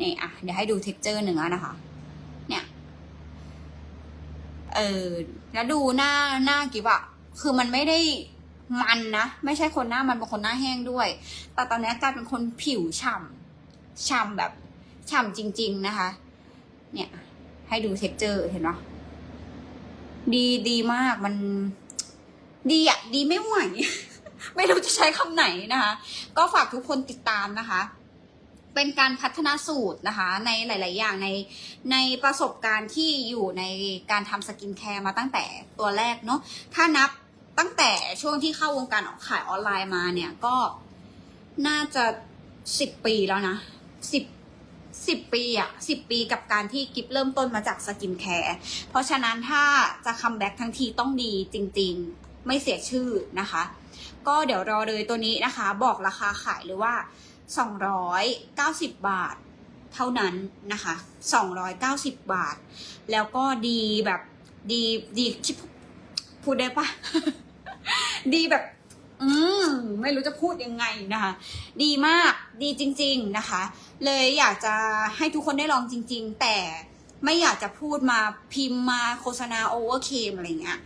นี่อะเดี๋ยวให้ดูเท็กเจอร์เนื้อนะคะ เนี่ย เออแล้วดูหน้าหน้ากิบอะคือมันไม่ได้มันนะไม่ใช่คนหน้ามันเป็นคนหน้าแห้งด้วย แต่ตอนนี้กลายเป็นคนผิวฉ่ำฉ่ำแบบฉ่ำจริง ๆนะคะ เนี่ย ให้ดูเท็กเจอร์เห็นปะดีดีมากมัน ดีอะดีไม่ไหวไม่รู้จะใช้คำไหนนะคะ ก็ฝากทุกคนติดตามนะคะ เป็นการพัฒนาสูตรนะคะในหลาย ๆ อย่างในในประสบการณ์ที่อยู่ในการทำสกินแคร์มาตั้งแต่ตัวแรกเนาะถ้านับตั้งแต่ช่วงที่เข้าวงการออกขายออนไลน์มาเนี่ยก็น่าจะสิบปีแล้วนะสิบสิบปีอะสิบปีกับการที่กิฟเริ่มต้นมาจากสกินแคร์เพราะฉะนั้นถ้าจะคัมแบ็กทั้งทีต้องดีจริง ๆ ไม่เสียชื่อนะคะ ก็เดี๋ยวรอเลยตัวนี้นะคะ บอกราคาขายเลยว่า 290 บาท เท่านั้นนะคะ 290 บาท แล้วก็ดีแบบดีดีชิพูดได้ปะดีแบบ อืมไม่รู้จะพูดยังไงนะคะ ดีมากดีจริง ๆนะคะ เลยอยากจะให้ทุกคนได้ลองจริง ๆ แต่ไม่อยากจะพูดมาพิมพ์มาโฆษณาโอเวอร์เคมอะไรเงี้ย